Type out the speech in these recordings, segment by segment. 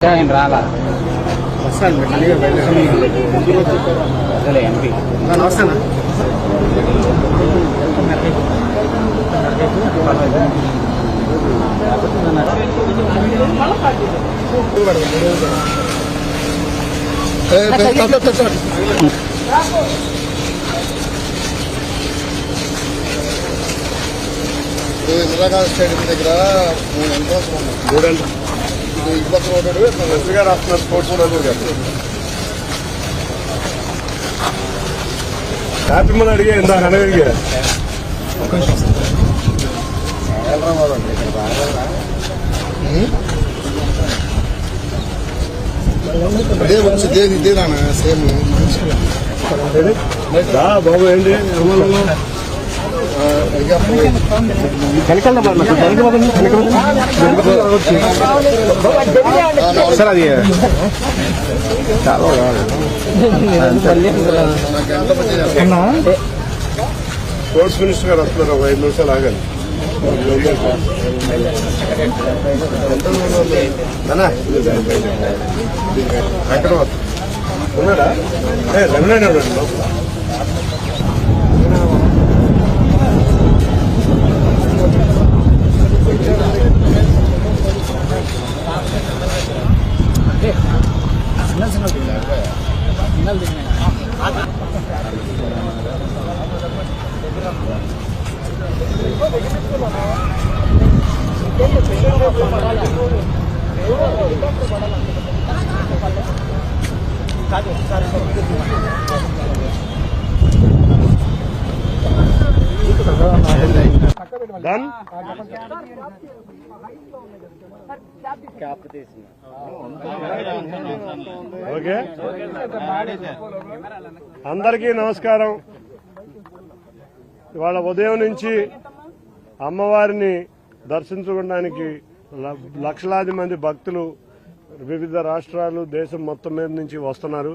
ఆయన రాలా ఎంపీ వస్తానా ఇందిరాగాంధీ స్టేడియం దగ్గర మూడు ఎంట్రన్స్ ఉన్నాయి మూడంట ఇది పక్కన ఒకటి మంత్రి గారు వస్తున్నారు స్పోర్ట్స్ మంత్రి గారు హ్యాపీ మన అడిగే ఇందాక అనగలిగా ఇదే వచ్చి ఇదే ఇదేనా? సేమ్. బాబు ఏంటి? నిర్మలంలో సార్ అది చాలా స్పోర్ట్స్ మినిస్టర్ గారు వస్తున్నారు ఒక ఐదు నిమిషాలు ఆగండి అన్నా, ఎక్కడ ఉన్నాడా ఏ రమణానే లోపల. dan dan okay. అందరికీ నమస్కారం. ఇవాళ ఉదయం నుంచి అమ్మవారిని దర్శించుకోవడానికి ల- లక్షలాది మంది భక్తులు వివిధ రాష్ట్రాలు దేశం మొత్తం మీద నుంచి వస్తున్నారు.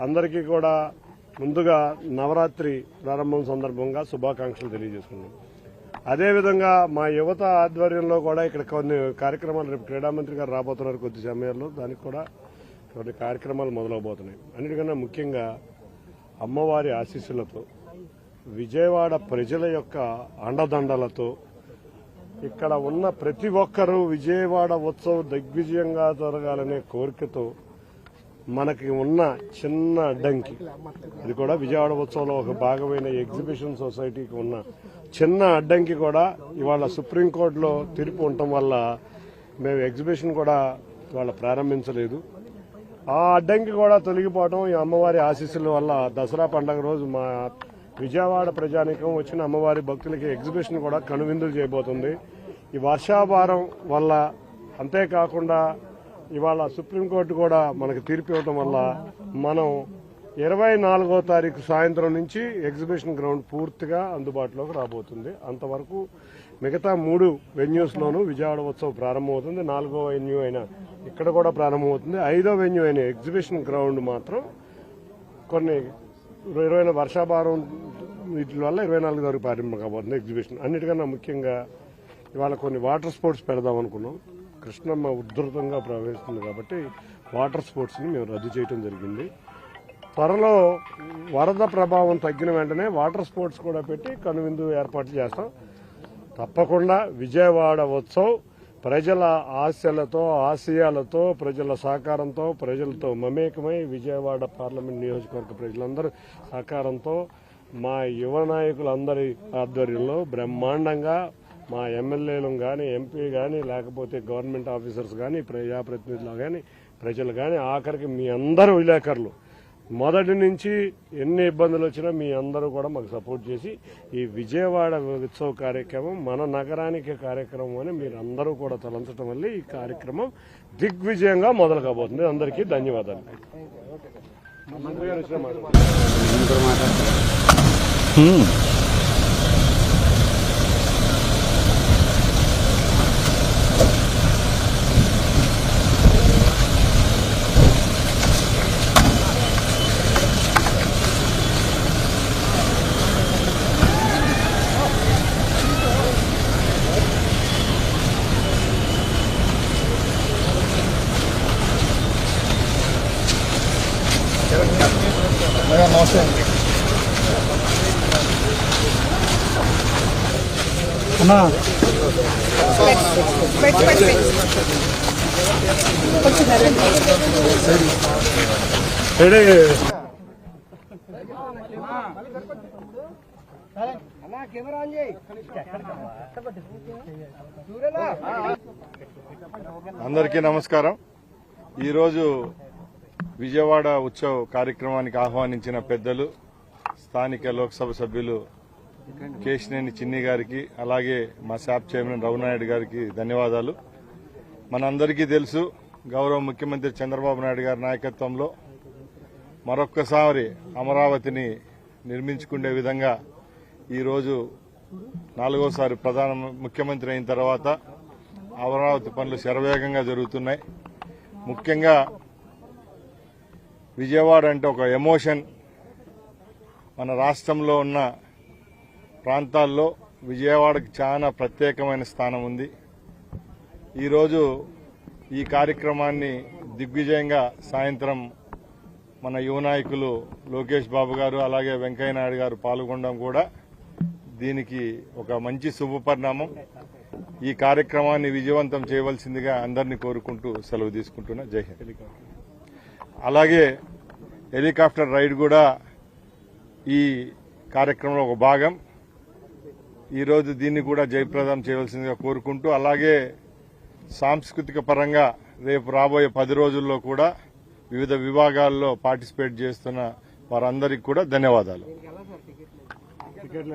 అందరికీ కూడా ముందుగా నవరాత్రి ప్రారంభం సందర్భంగా శుభాకాంక్షలు తెలియజేసుకున్నాం అదేవిధంగా మా యువత ఆధ్వర్యంలో కూడా ఇక్కడ కొన్ని కార్యక్రమాలు రేపు క్రీడా మంత్రి గారు రాబోతున్నారు కొద్ది సమయంలో. దానికి కూడా కొన్ని కార్యక్రమాలు మొదలవబోతున్నాయి. అన్నిటికన్నా ముఖ్యంగా అమ్మవారి ఆశీస్సులతో విజయవాడ ప్రజల యొక్క అండదండలతో ఇక్కడ ఉన్న ప్రతి ఒక్కరూ విజయవాడ ఉత్సవం దిగ్విజయంగా జరగాలనే కోరికతో మనకి ఉన్న చిన్న అడ్డంకి ఇది కూడా విజయవాడ ఉత్సవంలో ఒక భాగమైన ఎగ్జిబిషన్ సొసైటీకి ఉన్న చిన్న అడ్డంకి కూడా ఇవాళ సుప్రీంకోర్టులో తీర్పు ఉండటం వల్ల మేము ఎగ్జిబిషన్ కూడా ఇవాళ ప్రారంభించలేదు. ఆ అడ్డంకి కూడా తొలగిపోవడం ఈ అమ్మవారి ఆశీస్సుల వల్ల దసరా పండగ రోజు మా విజయవాడ ప్రజానికం వచ్చిన అమ్మవారి భక్తులకి ఎగ్జిబిషన్ కూడా కనువిందులు చేయబోతుంది. ఈ వర్షాభారం వల్ల అంతేకాకుండా ఇవాళ సుప్రీంకోర్టు కూడా మనకు తీర్పు ఇవ్వడం వల్ల మనం ఇరవై నాలుగో తారీఖు సాయంత్రం నుంచి ఎగ్జిబిషన్ గ్రౌండ్ పూర్తిగా అందుబాటులోకి రాబోతుంది. అంతవరకు మిగతా మూడు వెన్యూస్లోనూ విజయవాడ ఉత్సవం ప్రారంభమవుతుంది. నాలుగో వెన్యూ అయిన ఇక్కడ కూడా ప్రారంభమవుతుంది. ఐదో వెన్యూ అయిన ఎగ్జిబిషన్ గ్రౌండ్ మాత్రం కొన్ని ఇరవై వర్షాభారం వీటి వల్ల ఇరవై నాలుగు వరకు ప్రారంభం కాబోతుంది ఎగ్జిబిషన్. అన్నిటికన్నా ముఖ్యంగా ఇవాళ కొన్ని వాటర్ స్పోర్ట్స్ పెడదాం అనుకున్నాం. కృష్ణమ్మ ఉధృతంగా ప్రవహిస్తుంది కాబట్టి వాటర్ స్పోర్ట్స్ని మేము రద్దు చేయడం జరిగింది. త్వరలో వరద ప్రభావం తగ్గిన వెంటనే వాటర్ స్పోర్ట్స్ కూడా పెట్టి కనువిందు ఏర్పాటు చేస్తాం. తప్పకుండా విజయవాడ ఉత్సవ్ ప్రజల ఆశలతో ఆశయాలతో ప్రజల సహకారంతో ప్రజలతో మమేకమై విజయవాడ పార్లమెంట్ నియోజకవర్గ ప్రజలందరూ సహకారంతో మా యువ నాయకులందరి ఆధ్వర్యంలో బ్రహ్మాండంగా మా ఎమ్మెల్యేలు కానీ ఎంపీ కానీ లేకపోతే గవర్నమెంట్ ఆఫీసర్స్ కానీ ప్రజాప్రతినిధులు కానీ ప్రజలు కానీ ఆఖరికి మీ అందరూ విలేకరులు. మొదటి నుంచి ఎన్ని ఇబ్బందులు వచ్చినా మీ అందరూ కూడా మాకు సపోర్ట్ చేసి ఈ విజయవాడ ఉత్సవ కార్యక్రమం మన నగరానికి కార్యక్రమం అని మీరు అందరూ కూడా తలంచడం వల్ల ఈ కార్యక్రమం దిగ్విజయంగా మొదలు కాబోతుంది అందరికీ ధన్యవాదాలు. మంత్రి గారు వచ్చిన మాట. అయ్యా, నమస్తే ఏడే అందరికీ నమస్కారం. ఈరోజు విజయవాడ ఉత్సవ్ కార్యక్రమానికి ఆహ్వానించిన పెద్దలు స్థానిక లోక్సభ సభ్యులు కేశినేని చిన్ని గారికి అలాగే మా శాప్ చైర్మన్ రఘునాయుడు గారికి ధన్యవాదాలు. మనందరికీ తెలుసు గౌరవ ముఖ్యమంత్రి చంద్రబాబు నాయుడు గారి నాయకత్వంలో మరొక్కసారి అమరావతిని నిర్మించుకునే విధంగా ఈరోజు నాలుగోసారి ప్రధాన ముఖ్యమంత్రి అయిన తర్వాత అమరావతి పనులు శరవేగంగా జరుగుతున్నాయి. ముఖ్యంగా విజయవాడ అంటే ఒక ఎమోషన్. మన రాష్ట్రంలో ఉన్న ప్రాంతాల్లో విజయవాడకి చాలా ప్రత్యేకమైన స్థానం ఉంది. ఈరోజు ఈ కార్యక్రమాన్ని దిగ్విజయంగా సాయంత్రం మన యువ నాయకులు లోకేష్ బాబు గారు అలాగే వెంకయ్య నాయుడు గారు పాల్గొనడం కూడా దీనికి ఒక మంచి శుభపరిణామం ఈ కార్యక్రమాన్ని విజయవంతం చేయవలసిందిగా అందరినీ కోరుకుంటూ సెలవు తీసుకుంటున్నా. జై హింద్. అలాగే హెలికాప్టర్ రైడ్ కూడా ఈ కార్యక్రమంలో ఒక భాగం ఈరోజు దీన్ని కూడా జయప్రదం చేయవలసిందిగా కోరుకుంటూ అలాగే సాంస్కృతిక పరంగా రేపు రాబోయే పది రోజుల్లో కూడా వివిధ విభాగాల్లో పార్టిసిపేట్ చేస్తున్న వారందరికీ కూడా ధన్యవాదాలు టికెట్లు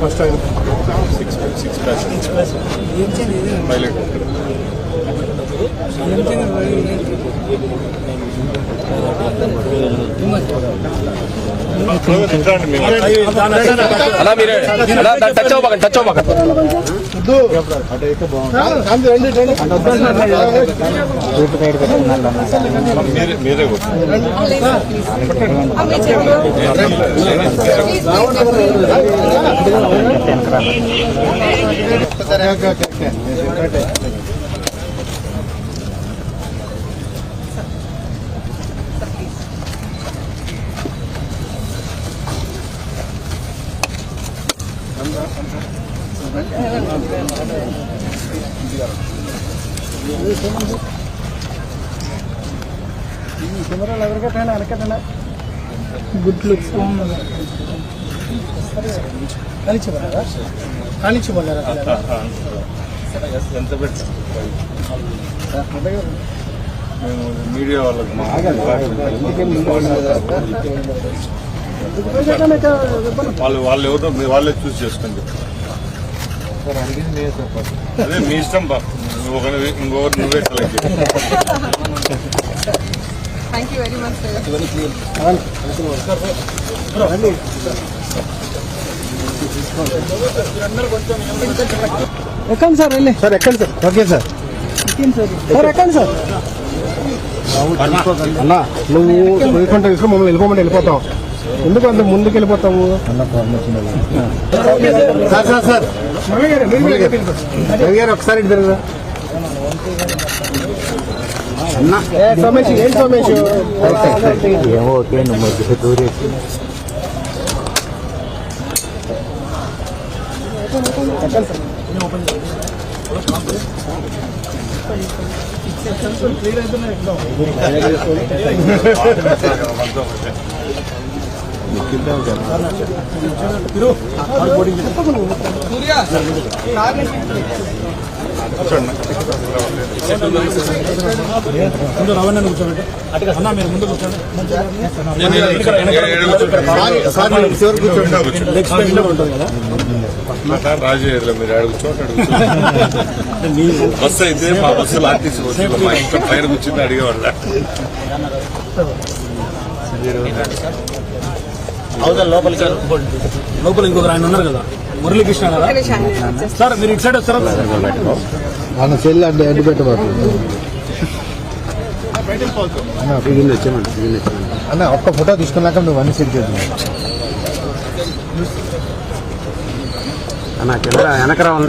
first time six six passengers pilot రండి మేము అలా మీరే అలా టచ్ అవ్వకండి టచ్ అవ్వకండి. మీరే మీరే కలిసి పోలేరా ఎంత పెట్టి మేము మీడియా వాళ్ళకి వాళ్ళు వాళ్ళు ఎవరో మీ వాళ్ళే చూస్ చెప్తారు. అదే మీ ఇష్టం బా. ఇంకొకరు నువ్వే select Thank you very much, sir. ఎక్కండి సార్ వెళ్ళి. సార్ ఎక్కండి సార్. Okay sir. సార్. ఎక్కండి సార్. అన్నా నువ్వు పోయికుంటా తీసుకుని మమ్మల్ని వెళ్ళిపోమంటే వెళ్ళిపోతావు. ఎందుకు అంత ముందుకు వెళ్ళిపోతావు? Sir sir sir. రవి గారు ఒకసారి ఇటు తిరుగురా ఏ సోమేష్ ఏం సోమేష్ ఏమో ఓకే రాజు మీరు అడుగుచోట బస్సు అయితే మా బస్సు ఆర్టీసీ బస్సు మా ఇంట్లో పైన కూర్చుంది అడిగేవాళ్ళ. లోపల ఇంకొక ఆయన ఉన్నారు కదా మురళీకృష్ణ కదా? సార్ మీరు ఇటు సైడ్ వస్తారా? మన చెల్లి అంటే అడ్డు పెట్టబడుతుంది అన్న ఒక్క ఫోటో తీసుకున్నాక నువ్వు అన్ని సెట్ చేద్దాం. అన్న వెనక రావాలి